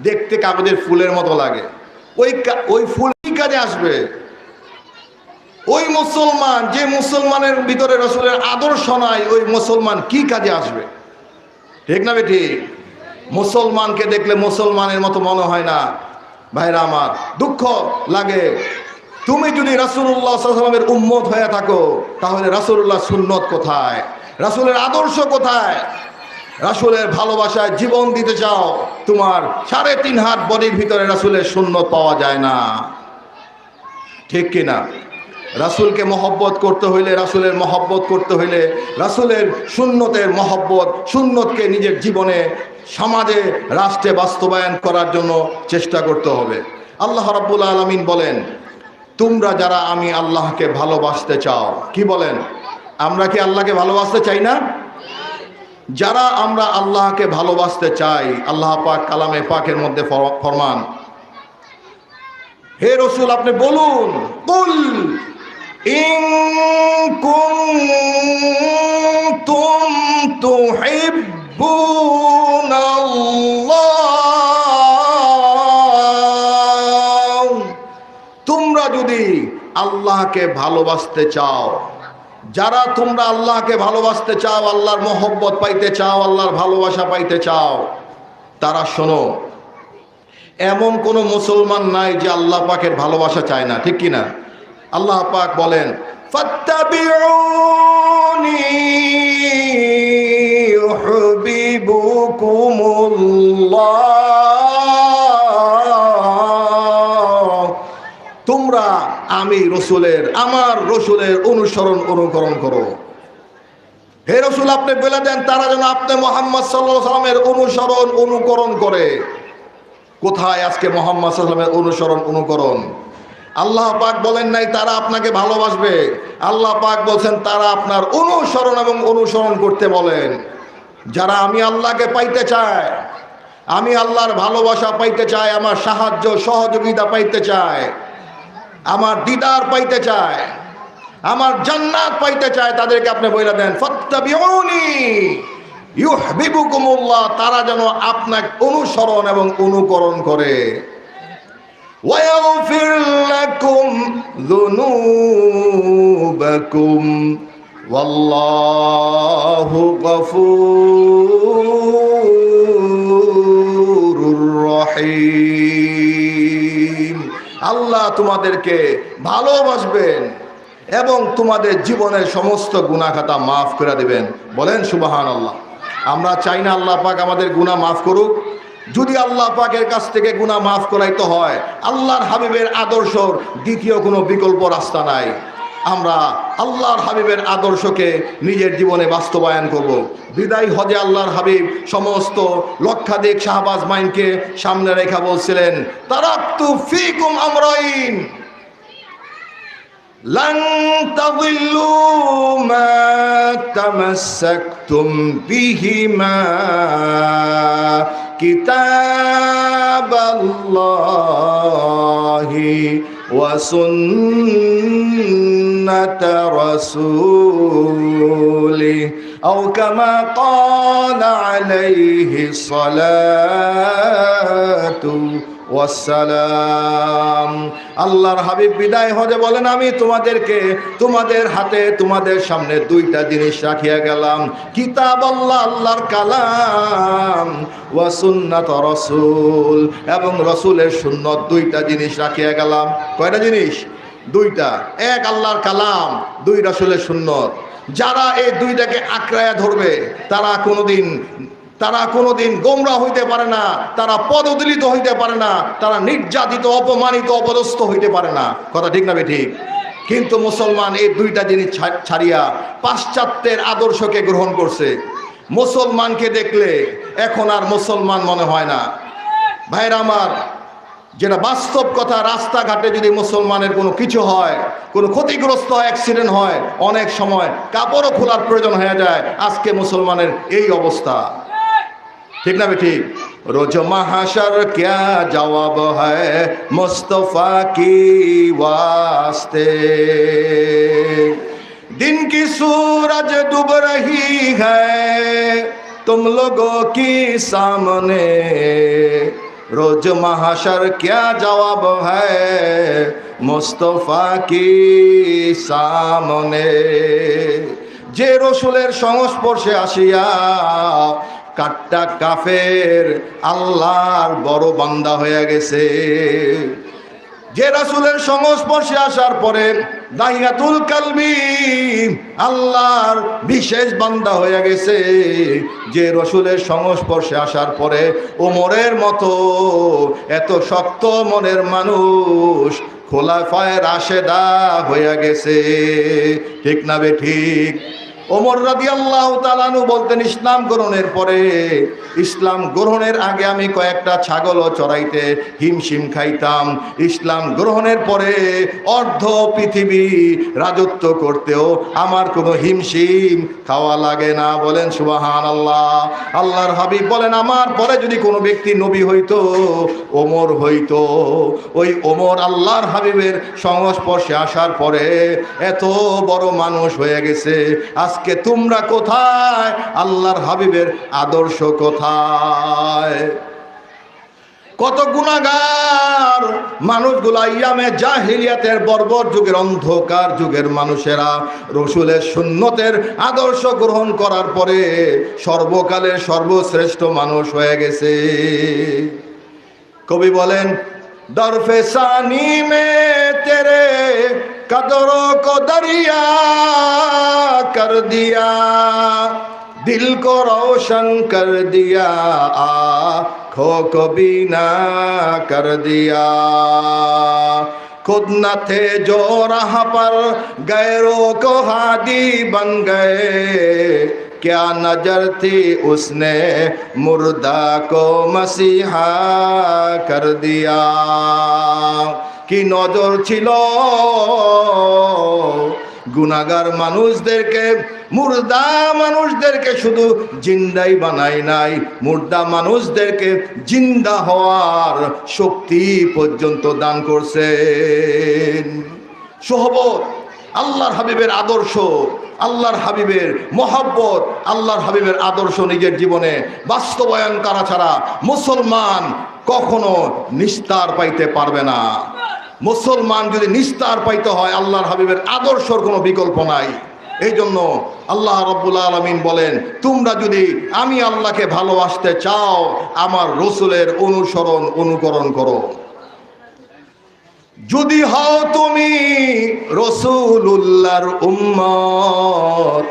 দেখতে কাগজের ফুলের মতো লাগে। ওই ওই ফুল কি কাজে আসবে? ওই মুসলমান, যে মুসলমানের ভিতরে রসুলের আদর্শ নাই, ওই মুসলমান কি কাজে আসবে? ঠিক না বেটি? মুসলমানকে দেখলে মুসলমানের মতো মনে হয় না। ভাইরা আমার, দুঃখ লাগে। তুমি যদি রাসুল্লাহ সাল্লামের উম্মত হয়ে থাকো, তাহলে রাসুল্লাহ সুন্নত কোথায়? রাসুলের আদর্শ কোথায়? রাসুলের ভালোবাসায় জীবন দিতে চাও, তোমার সাড়ে তিন হাত বডির ভিতরে রাসুলের সুন্নত পাওয়া যায় না। ঠিক কিনা? রাসুলকে মহব্বত করতে হইলে রাসুলের মহব্বত করতে হইলে রাসুলের সুন্নতের মহব্বত সুন্নতকে নিজের জীবনে সমাজে, রাষ্ট্রে বাস্তবায়ন করার জন্য চেষ্টা করতে হবে। আল্লাহ রাব্বুল আলমিন বলেন, তোমরা যারা আমি আল্লাহকে ভালোবাসতে চাও, কি বলেন? আমরা কি আল্লাহকে ভালোবাসতে চাই না? যারা আমরা আল্লাহকে ভালোবাসতে চাই, আল্লাহ পাক কালামে পাকের মধ্যে ফর- ফরমান। হে রসুল, আপনি বলুন, কুল কুনতুম তুহিব্বুনাল্লাহ। তোমরা যদি আল্লাহকে ভালোবাসতে চাও যারা তোমরা আল্লাহকে ভালোবাসতে চাও, আল্লাহর মোহব্বত পাইতে চাও, আল্লাহর ভালোবাসা পাইতে চাও, তারা শোনো, এমন কোনো মুসলমান নাই যে আল্লাহ পাকের ভালোবাসা চায় না, ঠিক কি না আল্লাহ পাক বলেন, ফাত্তাবিউনি ইউহিব্বুকুমুল্লাহ। আমি রসুলের, আমার রসুলের অনুসরণ অনুকরণ করো। হে রসুল, আপনি বলে দেন, তারা যেন আপনি মোহাম্মদ সাল্লাহ সাল্লামের অনুসরণ অনুকরণ করে। কোথায় আজকে মোহাম্মদ সাল্লামের অনুসরণ অনুকরণ? আল্লাহ পাক বলেন নাই, তারা আপনাকে ভালোবাসবে। আল্লাহ পাক বলছেন, তারা আপনার অনুসরণ এবং অনুসরণ করতে বলেন। যারা আমি আল্লাহকে পাইতে চায়, আমি আল্লাহর ভালোবাসা পাইতে চাই আমার সাহায্য সহযোগিতা পাইতে চায় আমার দিদার পাইতে চায় আমার জান্নাত পাইতে চায় তাদেরকে আপনি বইলা দেন ফত্তাবিউনি ইউহবিবুকুমুল্লাহ তারা যেন আপনাকে অনুসরণ এবং অনুকরণ করে ويغفر لكم ذنوبكم والله غفور رحيم আল্লাহ তোমাদেরকে ভালোবাসবেন এবং তোমাদের জীবনের সমস্ত গুণাখাতা মাফ করে দেবেন। বলেন সুবাহান আল্লাহ আমরা চাই না আল্লাহ পাক আমাদের গুনাহ মাফ করুক। যদি আল্লাহ পাকের কাছ থেকে গুণা মাফ করাইতে হয়, আল্লাহর হাবিবের আদর্শর দ্বিতীয় কোনো বিকল্প রাস্তা নাই। আমরা আল্লাহর হাবিবের আদর্শকে নিজের জীবনে বাস্তবায়ন করব। বিদায় হজে আল্লাহর হাবিব সমস্ত লক্ষাধিক শাহবাজ মাইনকে সামনে রেখা বলছিলেন তারাক্তু ফিকুম আমরাইন لن تضلوا ما تمسكتم بهما كتاب الله وسنة رسوله أو كما قال عليه الصلاة ওয়াসালাম আল্লাহর হাবিব বিদায় হজে বলেন, আমি তোমাদেরকে তোমাদের হাতে তোমাদের সামনে দুইটা জিনিস রাখিয়া গেলাম। কিতাব আল্লাহ আল্লাহর কালাম ওয়া সুন্নাত রসুল এবং রসুলের সুন্নত দুইটা জিনিস রাখিয়া গেলাম। কয়টা জিনিস? দুইটা। এক, আল্লাহর কালাম, দুই, রসুলের সুন্নত। যারা এই দুইটাকে আঁকড়ায়া ধরবে, তারা কোনোদিন তারা কোনোদিন গোমরা হইতে পারে না, তারা পদদলিত হইতে পারে না, তারা নির্যাতিত, অপমানিত, অপদস্থ হইতে পারে না। কথা ঠিক না ঠিক? কিন্তু মুসলমান এই দুইটা জিনিস ছাড়িয়া পাশ্চাত্যের আদর্শকে গ্রহণ করছে। মুসলমানকে দেখলে এখন আর মুসলমান মনে হয় না। ভাইরা আমার, যেটা বাস্তব কথা, রাস্তাঘাটে যদি মুসলমানের কোনো কিছু হয়, কোনো ক্ষতিগ্রস্ত অ্যাক্সিডেন্ট হয়, অনেক সময় কাপড়ও খোলার প্রয়োজন হয়ে যায়। আজকে মুসলমানের এই অবস্থা। ঠিক না ঠিক রোজ महाशर क्या जवाब है मुस्तफ़ा की वास्ते दिन की सूरज डूब रही है तुम लोगों की सामने रोज महाशर क्या जवाब है मुस्तफा की सामने যে রসুলের সংস্পর্শে আসিয়া কাট্টা কাফের, আল্লাহর বড় বান্দা হয়ে গেছে। যে রাসুলের সংস্পর্শে আসার পরে দাহিয়াতুল কালবি আল্লাহর বিশেষ বান্দা হয়ে গেছে। যে রসুলের সংস্পর্শে আসার পরে ওমরের মতো এত শক্ত মনের মানুষ খোলাফায় রাশেদা হয়ে গেছে। ঠিক না বে ঠিক? ওমর রাদি আল্লাহ তালানু বলতেন, ইসলাম গ্রহণের পরে, ইসলাম গ্রহণের আগে আমি কয়েকটা ছাগলও চড়াইতে হিমশিম খাইতাম। ইসলাম গ্রহণের পরে অর্ধ পৃথিবী রাজত্ব করতেও আমার কোনো হিমশিম খাওয়া লাগে না। বলেন সুবাহান আল্লাহ আল্লাহর হাবিব বলেন, আমার পরে যদি কোনো ব্যক্তি নবী হইতো, ওমর হইতো। ওই ওমর আল্লাহর হাবিবের সংস্পর্শে আসার পরে এত বড় মানুষ হয়ে গেছে। আজকে তোমরা কোথায়? আল্লাহর হাবিবের আদর্শ কোথায়? কত গুণাগার মানুষগুলা ইয়ামে জাহিলিয়াতের বর্বর যুগের অন্ধকার যুগের মানুষেরা রসুলের সুন্নতের আদর্শ গ্রহণ করার পরে সর্বকালের সর্বশ্রেষ্ঠ মানুষ হয়ে গেছে। কবি বলেন, দরফে সানি মে তেরে قدروں کو دریا کر دیا، دل کو روشن کر دیا، آنکھوں کو بینا کر دیا۔ خود نہ تھے جو راہ پر گئروں کو ہادی بن گئے۔ کیا نظر تھی اس نے؟ مردہ کو مسیحا کر دیا۔ কি নজর ছিল? গুনাগার মানুষদেরকে, মুর্দা মানুষদেরকে শুধু জিন্দাই বানাই নাই, মুর্দা মানুষদেরকে জিন্দা হওয়ার শক্তি পর্যন্ত দান করছেন। সহবত, আল্লাহর হাবিবের আদর্শ, আল্লাহর হাবিবের মহাব্বত, আল্লাহর হাবিবের আদর্শ নিজের জীবনে বাস্তবায়ন করা ছাড়া মুসলমান কখনো নিস্তার পাইতে পারবে না। মুসলমান যদি নিস্তার পাইতে হয়, আল্লাহর হাবিবের আদর্শর কোনো বিকল্প নাই। এই জন্য আল্লাহ রব্বুল আলমিন বলেন, তোমরা যদি আমি আল্লাহকে ভালোবাসতে চাও, আমার রসুলের অনুসরণ, অনুকরণ করো। যদি হও তুমি রসুল্লাহর উম্মত,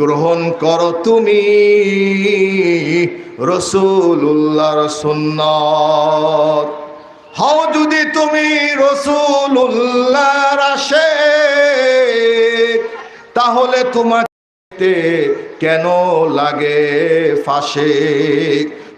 গ্রহণ করো তুমি রসুল্লাহর সুন্নত। হও যদি তুমি রসুল্লাহর আসে তাহলে তোমাকে কেন লাগে ফাঁসে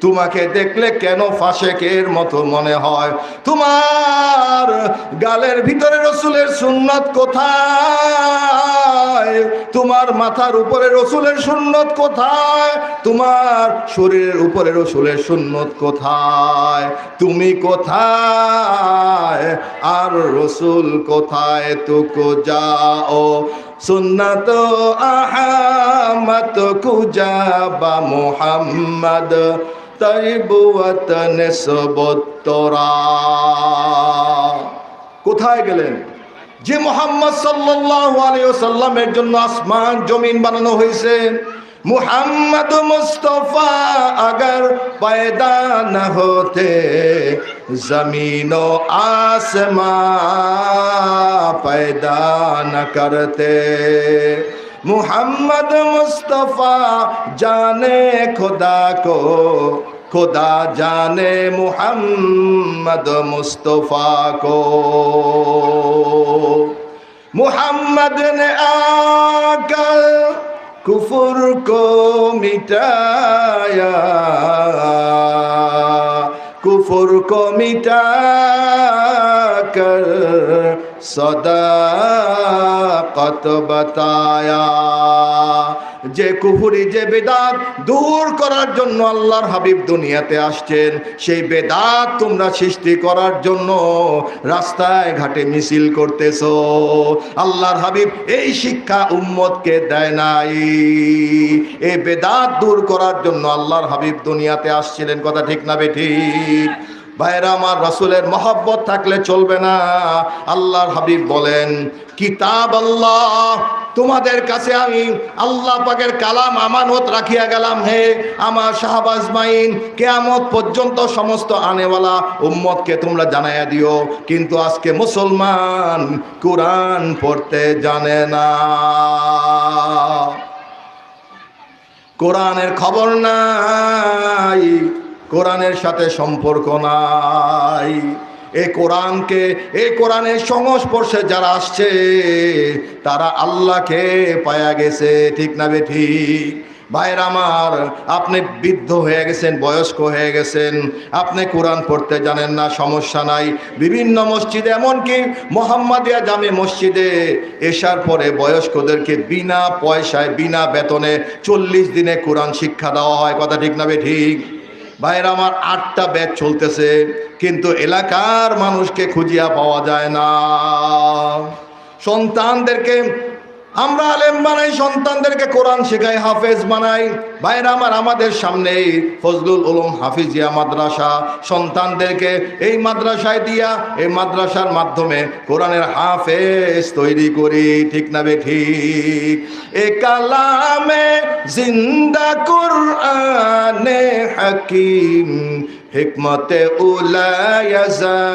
তোমাকে দেখলে কেন ফাঁসেকের মতো মনে হয়? তোমার গালের ভিতরে রসুলের সুন্নত কোথায়? তোমার মাথার উপরে রসুলের সুন্নত কোথায়? তোমার শরীরের উপরে রসুলের সুন্নত কোথায়? তুমি কোথায়? আর রসুল কোথায়? তুকো যাও। সুন্নত আহমদ কুজাবা মোহাম্মদ। তৈবুয়ত নেসবত্তরা কোথায় গেলেন যে মোহাম্মদ সাল্লাল্লাহু আলাইহি ওয়াসাল্লামের জন্য আসমান জমিন বানানো হয়েছে मुहम्मद मुस्तफ़ा अगर पैदा न होते ज़मीनो आसमां पैदा न करते محمد مصطفیٰ جانے خدا کو، خدا جانے محمد مصطفیٰ کو۔ محمد نے آ کر کفر کو مٹایا، کفر کو مٹا کر যে কুহুরি, যে বেদাত দূর করার জন্য আল্লাহর হাবিব দুনিয়াতে আসছেন, সেই বেদাত তোমরা সৃষ্টি করার জন্য রাস্তায় ঘাটে মিছিল করতেছ। আল্লাহর হাবিব এই শিক্ষা উম্মতকে দেয় নাই। এই বেদাত দূর করার জন্য আল্লাহর হাবিব দুনিয়াতে আসছিলেন, কথা ঠিক না বেঠিক ভাইরা আমার রাসূলের মহব্বত থাকলে চলবে না। আল্লাহর হাবিব বলেন, কিতাব আল্লাহ, তোমাদের কাছে আমি আল্লাহ পাকের কালাম আমানত রাখিয়া গেলাম হে আমার শাহবাজমাইন কেয়ামত পর্যন্ত সমস্ত আনেওয়ালা উম্মতকে তোমরা জানাইয়া দিও। কিন্তু আজকে মুসলমান কোরআন পড়তে জানে না। কোরআনের খবর নাই। কোরআনের সাথে সম্পর্ক নাই। এই কোরআনকে, এই কোরআনের সংস্পর্শে যারা আসছে, তারা আল্লাহকে পায়া গেছে। ঠিক না বে ঠিক? ভাইয়ের আমার, আপনি বৃদ্ধ হয়ে গেছেন, বয়স্ক হয়ে গেছেন। আপনি কোরআন পড়তে জানেন না, সমস্যা নাই। বিভিন্ন মসজিদে, এমনকি মোহাম্মদিয়া জামে মসজিদে এসার পরে বয়স্কদেরকে বিনা পয়সায়, বিনা বেতনে চল্লিশ দিনে কোরআন শিক্ষা দেওয়া হয়। কথা ঠিক না বে ঠিক? ভাইয়ের আমার আটটা ব্যাচ চলতেছে কিন্তু এলাকার মানুষকে খুঁজিয়া পাওয়া যায় না। সন্তানদেরকে আমরা আলেম বানাই, সন্তানদেরকে কোরআন শেখাই, হাফেজ বানাই। ভাইরা আমার, আমাদের সামনে ফজলুল উলুম হাফিজিয়া মাদ্রাসা। সন্তানদেরকে এই মাদ্রাসায় দিয়া, এই মাদ্রাসার মাধ্যমে কোরআনের হাফেজ তৈরি করি, ঠিক না বে ঠিক? এ কালামে জিন্দা কোরআনে হাকিম, হিকমতে উলায়াজালাস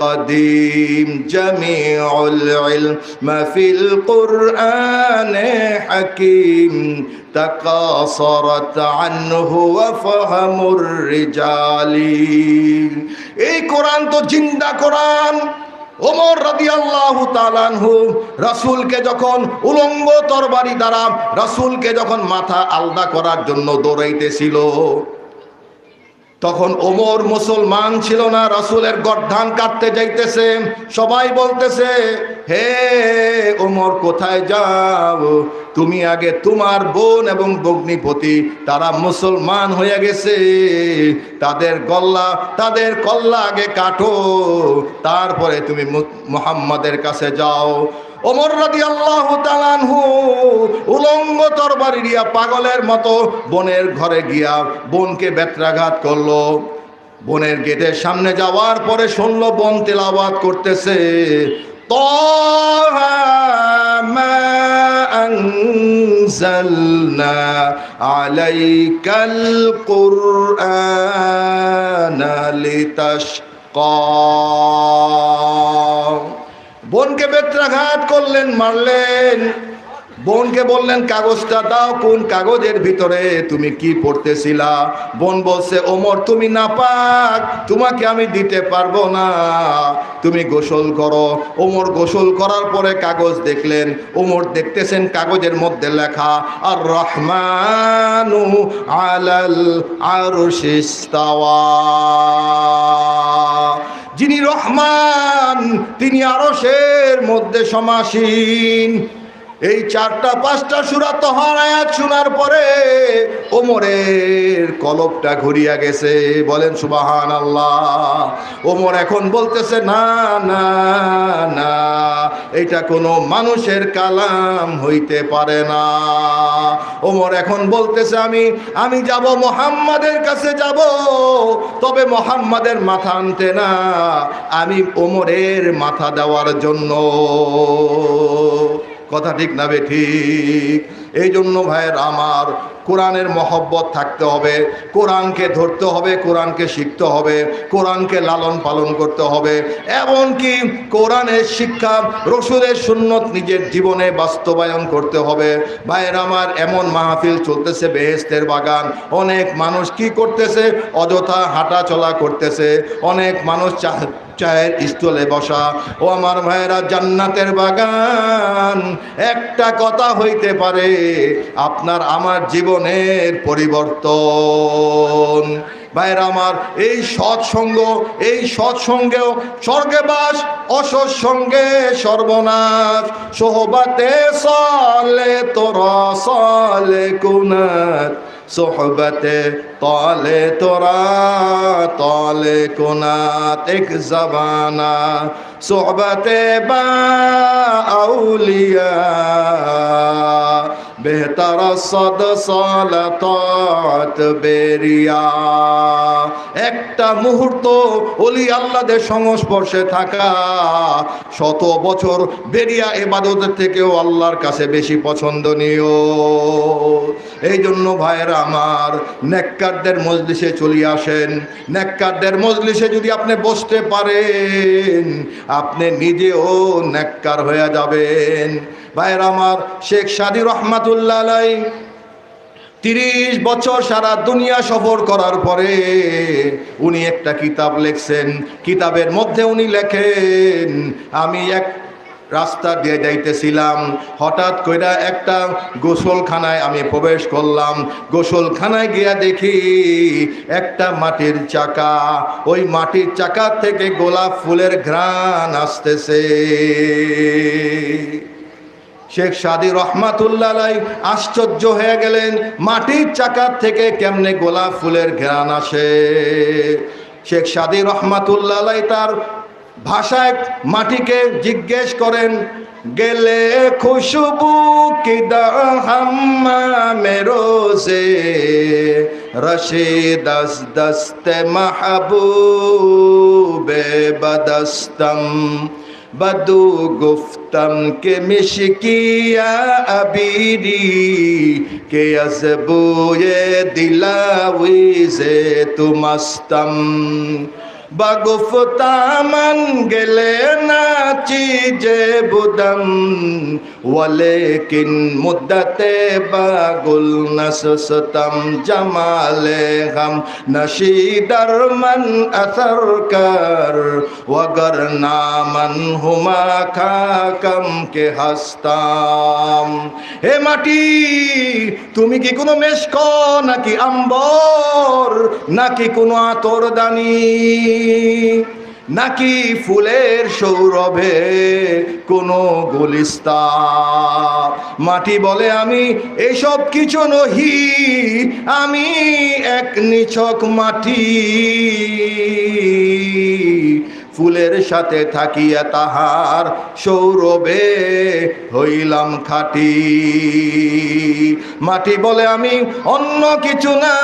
قديم جميع العلم في القرآن حكيم تقاصرت عنه وفهم الرجال এই কোরআন তো জিন্দা কোরআন ওমর রাদি আল্লাহ তালানহু রাসুলকে যখন উলঙ্গ তরবারি দ্বারা রাসুলকে যখন মাথা আলদা করার জন্য দৌড়াইতেছিল তখন ওমর মুসলমান ছিল না, রাসুলের গর্ধান কাটতে যাইতেছে। সবাই বলতেছে, হে ওমর, কোথায় যাও? তুমি আগে তোমার বোন এবং বগ্নিপতি তারা মুসলমান হয়ে গেছে। তাদের গল্লা, তাদের কল্লা আগে কাটো। তারপরে তুমি মোহাম্মদের কাছে যাও। ওমর রাদি আল্লাহ তালানহু উলঙ্গ তরবারি দিয়া পাগলের মতো বনের ঘরে গিয়া বোনকে বেত্রাঘাত করলো বনের গেটের সামনে যাওয়ার পরে শুনলো বন তেলাওয়াত করতেছে طه ما أنزلنا عليك القرآن لتشقى বোনকে বেত্রাঘাত করলেন মারলেন। বোনকে বললেন, কাগজটা দাও, কোন কাগজের ভিতরে? তুমি কি পড়তেছিলা? বোন বলছে, ওমর, তুমি না পাক তোমাকে আমি দিতে পারব না। তুমি গোসল করো। ওমর গোসল করার পরে কাগজ দেখলেন, ওমর দেখতেছেন কাগজের মধ্যে লেখা আর রহমানু আলাল আরশিস্তাওয়া। যিনি রহমান, তিনি আরশের মধ্যে সমাসীন। এই চারটা, পাঁচটা সুরা তহার আয়াত শোনার পরে ওমরের কলবটা ঘুরিয়া গেছে। বলেন সুবাহান আল্লাহ ওমর এখন বলতেছে, না না না, এটা কোনো মানুষের কালাম হইতে পারে না। ওমর এখন বলতেছে, আমি আমি যাব, মোহাম্মদের কাছে যাব, তবে মোহাম্মদের মাথা আনতে না, আমি ওমরের মাথা দেওয়ার জন্য। কথা ঠিক না বে ঠিক। এই জন্য ভাইয়ের আমার কোরআনের মহব্বত থাকতে হবে, কোরআনকে ধরতে হবে, কোরআনকে শিখতে হবে, কোরআনকে লালন পালন করতে হবে। এমনকি কোরআনের শিক্ষা, রসুলের সুন্নত নিজের জীবনে বাস্তবায়ন করতে হবে। ভাইয়ের আমার, এমন মাহফিল চলতেছে বেহেস্তের বাগান। অনেক মানুষ কি করতেছে? অযথা হাঁটা চলা করতেছে। অনেক মানুষ চায়ের স্থলে বসা। ও আমার ভাইয়েরা, জান্নাতের বাগান। একটা কথা হইতে পারে, আপনার আমার জীবন জীবনের পরিবর্তন। ভাইরা আমার, এই সৎসঙ্গ এই সৎসঙ্গেও স্বর্গে বাস অসৎসঙ্গে সর্বনাশ। সোহবাতে সলে তোরা, সলে কুনাত। সোহবতে তলে তোরা, তলে কুনাত। এক জবানা। সোহবতে বা আউলিয়া। বেহতর সদ সলাতত বেরিয়া একটা মুহূর্ত অলি আল্লাদের সংস্পর্শে থাকা। শত বছর বেরিয়া এবাদতের থেকেও আল্লাহর কাছে বেশি পছন্দনীয়। এই জন্য ভাইয়েরা আমার নেককারদের মজলিসে চলে আসেন। নেককারদের মজলিসে যদি আপনি বসতে পারেন, আপনি নিজেও নেককার হয়ে যাবেন। ভাইয়ের আমার শেখ সাদি রহমাতুল্লাহ তিরিশ বছর সারা দুনিয়া সফর করার পরে উনি একটা কিতাব লেখছেন। কিতাবের মধ্যে উনি লেখেন, আমি এক রাস্তা দিয়ে যাইতেছিলাম, হঠাৎ কইরা একটা গোসলখানায় আমি প্রবেশ করলাম। গোসলখানায় গিয়া দেখি একটা মাটির চাকা, ওই মাটির চাকা থেকে গোলাপ ফুলের ঘ্রাণ আসতেছে। শেখ সাদি রহমাতুল্লাহ আশ্চর্য হয়ে গেলেন, মাটির চাকার থেকে কেমনে গোলাপ ফুলের ঘেরান আসে? শেখ সাদি রহমাতুল্লাহ তার ভাষায় মাটিকে জিজ্ঞেস করেন, গেলে খুশবু কিদা রশে দস দস্তে মাহবুবে বদস্তম। بدو گفتم که مشکیا عبیری که از بوی دلاویز تو مستم বাগুফতামান গেলে নাচি যে বুদম, ওয়ালেকিন মুদ্দতে বাগুল নসসতম জামালে হাম। নশিদার মান আসার কর, ওয়াগর নামন হুমা খাকম কে হস্তাম। হে মাটি, তুমি কি কোনো মেশক নাকি আম্বর? নাকি কোনো আতরদানি নাকি ফুলের সৌরভে কোনো গুলিস্তা মাটি বলে আমি এসব কিছু নহি, আমি এক নিছক মাটি। ফুলের সাথে থাকিয়া তাহার সৌরভে হইলাম খাটি। মাটি বলে আমি অন্য কিছু না,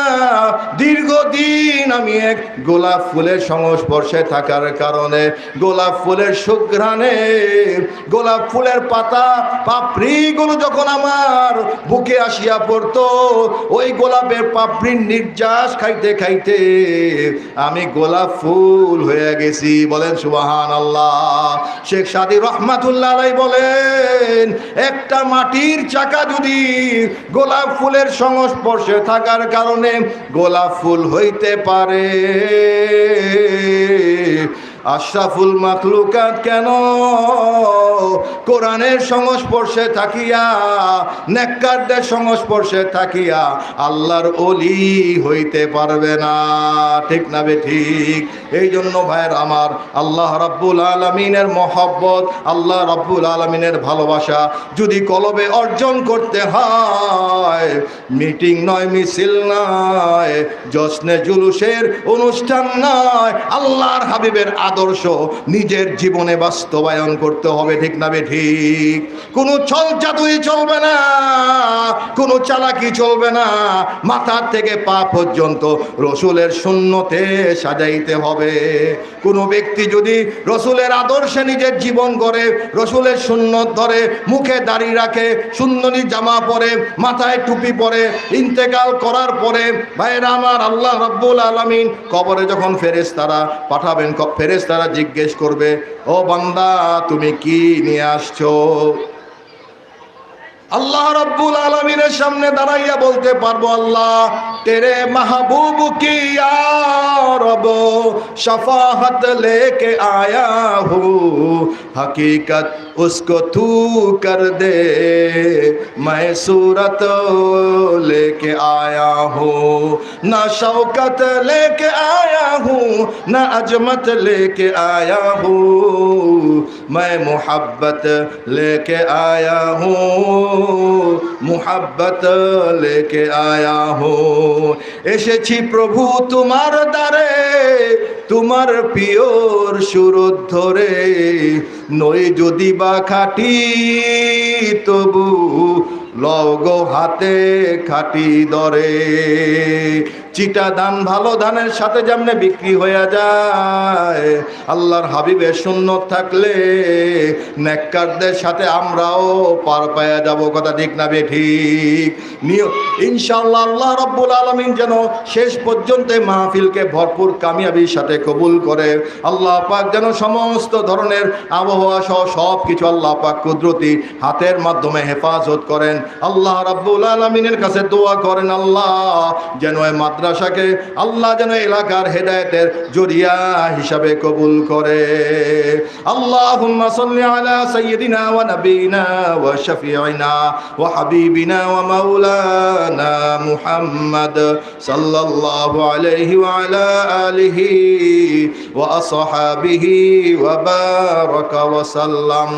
দীর্ঘদিন আমি এক গোলাপ ফুলের সংস্পর্শে থাকার কারণে, গোলাপ ফুলের সুঘ্রাণে, গোলাপ ফুলের পাতা পাপড়িগুলো যখন আমার বুকে আসিয়া পড়তো, ওই গোলাপের পাপড়ির নির্যাস খাইতে খাইতে আমি গোলাপ ফুল হয়ে গেছি বলেন সুবাহান আল্লাহ শেখ সাদি রহমাতুল্লাহ বলেন, একটা মাটির চাকা যদি গোলাপ ফুলের সংস্পর্শে থাকার কারণে গোলাপ ফুল হইতে পারে। আশরাফুল মাখলুকাত কেন? কোরআনের সংস্পর্শে থাকিয়া, নেককারদের সংস্পর্শে থাকিয়া আল্লাহর অলি হইতে পারবে না। ঠিক না বে ঠিক? এই জন্য ভাইয়ের আমার আল্লাহ রাব্বুল আলমিনের মহব্বত, আল্লাহ রাব্বুল আলমিনের ভালোবাসা যদি কলবে অর্জন করতে হয়, মিটিং নয়, মিছিল নয়, জশ্নে জুলুসের অনুষ্ঠান নয়, আল্লাহর হাবিবের আদর্শ নিজের জীবনে বাস্তবায়ন করতে হবে, ঠিক না ঠিক? কোনো ছল চাতুই চলবে না, কোনো চালাকি চলবে না। মাথার থেকে পা পর্যন্ত রসুলের শূন্যতে সাজাইতে হবে। কোনো ব্যক্তি যদি রসুলের আদর্শে নিজের জীবন করে রসুলের সুন্নত ধরে, মুখে দাড়ি রাখে, সুন্দরী জামা পরে, মাথায় টুপি পরে, ইন্তেকাল করার পরে ভাইরা আমার আল্লাহ রব্বুল আলমিন কবরে যখন ফেরেস তারা পাঠাবেন ফেরেস ফেরেস্তারা জিজ্ঞেস করবে, ও বান্দা, তুমি কি নিয়ে আসছ? আল্লাহ রব্বুল আলমিনের সামনে দাঁড়াইয়া বলতে পারব, আল্লাহ, তেরে মাহবুব কি রব? সফাহত লেকে আয়া হু हकीकत उसको तू कर दे मैं सूरत लेके आया हूँ ना शौकत लेके आया हूँ ना अजमत लेके आया हूँ मैं मोहब्बत लेके आया हूँ मोहब्बत लेके आया हूँ এসেছি প্রভু তোমার দ্বারে তোমার পিওর সুরত ধরে নই যদি বা খাটি তবু লগ হাতে খাটি দরে। চিটা ধান ভালো ধানের সাথে যেমনে বিক্রি হয়ে যায়, আল্লাহর হাবিবের সুন্নত থাকলে নেককারদের সাথে আমরাও পার পায়া যাব। কথা ঠিক না বে ঠিক? নিয় ইনশাআল্লাহ আল্লাহ রব্বুল আলমিন যেন শেষ পর্যন্ত মাহফিলকে ভরপুর কামিয়াবির সাথে কবুল করে। আল্লাহ পাক যেন সমস্ত ধরনের আবহাওয়া সহ সব কিছু আল্লাহ পাক কুদরতি হাতের মাধ্যমে হেফাজত করেন। আল্লাহ রাব্বুল আলমিনের কাছে দোয়া করেন, আল্লাহ যেন এই মাদ্রাসাকে আল্লাহ যেন এলাকার হেদায়েতের জরিয়া হিসাবে কবুল করে। সাল্লি আলা সাইয়্যিদিনা ওয়া নাবিয়িনা ওয়া শাফিঈনা ওয়া হাবিবিনা ওয়া মাওলানা মুহাম্মদ সাল্লাল্লাহু আলাইহি ওয়া আলা আলিহি ওয়া আসহাবিহি ওয়া বারাকা ওয়া সাল্লাম।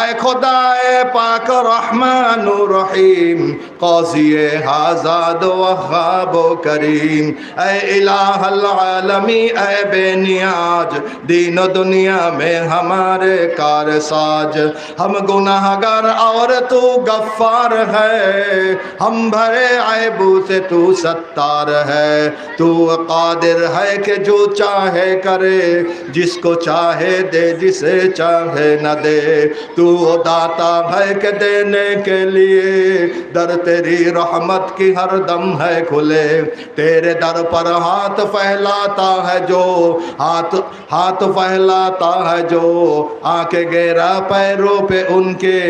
আয় খোদায়ে পাক রহমানুর রহিম, কাজিয়ে হাজাদ ওয়া ওয়াহাব করিম। الدین اے الہ العالمی، اے بے نیاز، دین و دنیا میں ہمارے کارساج ہم گناہگر اور تو گفار ہے. ہم بھرے عیبو سے تو ستار ہے. تو قادر ہے کہ جو چاہے کرے، جس کو چاہے دے، جسے چاہے نہ دے. تو داتا ہے کہ دینے کے لیے، در تیری رحمت کی ہر دم ہے کھلے. تیرے تیرے در پر ہاتھ پھیلاتا ہے جو، ہاتھ ہاتھ پھیلاتا ہے جو آنکھ گیرا پیروں پہ ان کے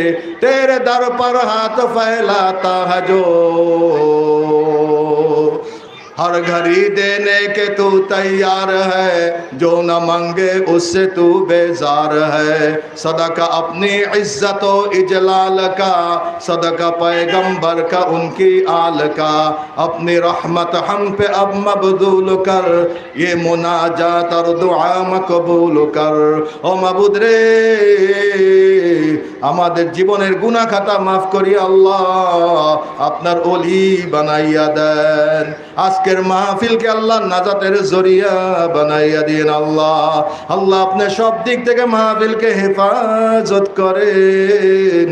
تیرے در پر ہاتھ پھیلاتا ہے جو۔ हर घड़ी देने के तू तैयार है जो न मांगे उससे तू बेजार है सदका अपनी इज्जत व इजलाल का सदका पैगंबर का उनकी आल का अपनी रहमत हम पे अब मबदूल कर ये मुनाजात और दुआ मकबूल कर ও মাবুদ রে আমাদের জীবনের গুনাহ খাতা মাফ করি আল্লাহ আপনার অলি বানাইয়া দেন আজকের মাহফিলকে আল্লাহ নাজাতের জরিয়া বানাইয়া দিন আল্লাহ। আল্লাহ আপনি সব দিক থেকে মাহফিলকে হেফাজত করেন।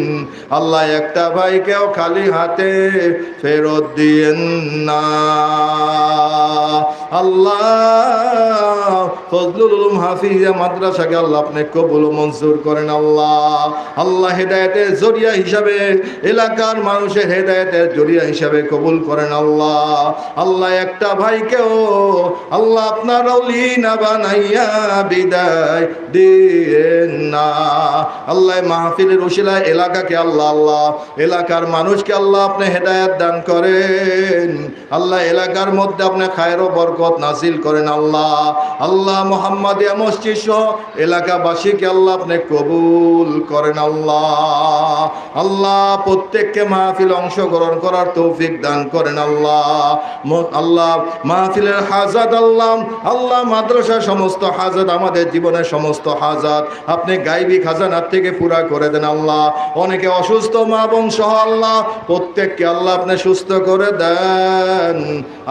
আল্লাহ একটা ভাইকেও খালি হাতে ফেরত দিয়েন না। আল্লাহ, ফজলুল উলুম হাফিজা মাদ্রাসাকে আল্লাহ আপনি কবুল মঞ্জুর করেন, আল্লাহ। আল্লাহ হেদায়েতের জরিয়া হিসাবে এলাকার মানুষের হেদায়েতের জরিয়া হিসাবে কবুল করেন, আল্লাহ। আল্লাহ একটা ভাইকেও আল্লাহ আপনার অলি না বানাইয়া বিদায় দিয়েন না। আল্লাহ মাহফিলের ওসিলায় এলাকাকে আল্লাহ আল্লাহ। এলাকার মানুষকে আল্লাহ আপনি হেদায়েত দান করেন। আল্লাহ এলাকার মধ্যে আপনি খায়ের ও বরকত নাসিল করেন আল্লাহ। আল্লাহ মোহাম্মদিয়া মসজিদ সহ এলাকাবাসীকে আল্লাহ আপনি কবুল করেন আল্লাহ। আল্লাহ প্রত্যেককে মাহফিল অংশগ্রহণ করার তৌফিক দান করেন আল্লাহ। আল্লাহ মাহফিলের হাজাত আল্লাহ। আল্লাহ মাদ্রাসা সমস্ত হাজাত, আমাদের জীবনের সমস্ত হাজাত আপনি গাইবি খাজানার থেকে পুরা করে দেন আল্লাহ। অনেকে অসুস্থ মা বোন সহ আল্লাহ প্রত্যেককে আল্লাহ আপনি সুস্থ করে দেন।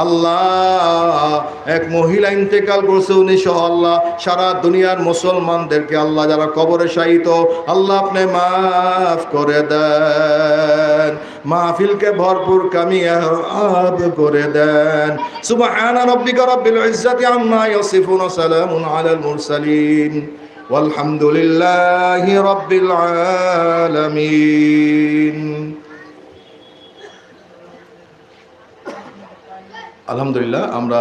আল্লাহ এক মহিলা ইন্তেকাল করছে উনি সহ আল্লাহ সারা দুনিয়ার মুসলমানদেরকে আল্লাহ যারা কবরে শায়িত আল্লাহ আপনি মাফ করে দেন মাহফিলকে ভরপুর কামিয়াব করে দেন সুবহান রাব্বিকা রাব্বিল ইজ্জাতি আম্মা ইয়াসিফুন ওয়া সালামুন আলাল মুরসালিন والحمد لله رب العالمين আলহামদুলিল্লাহ আমরা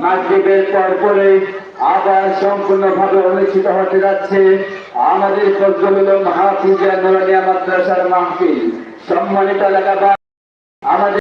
মাগরিবের পর পরে আবার সম্পূর্ণভাবে অনুষ্ঠিত হতে যাচ্ছে আমাদের ফজলুল মাহফিজা নুরানিয়া মাদ্রাসার মাহফিল। সম্মানিত এলাকাবাসী, আমাদের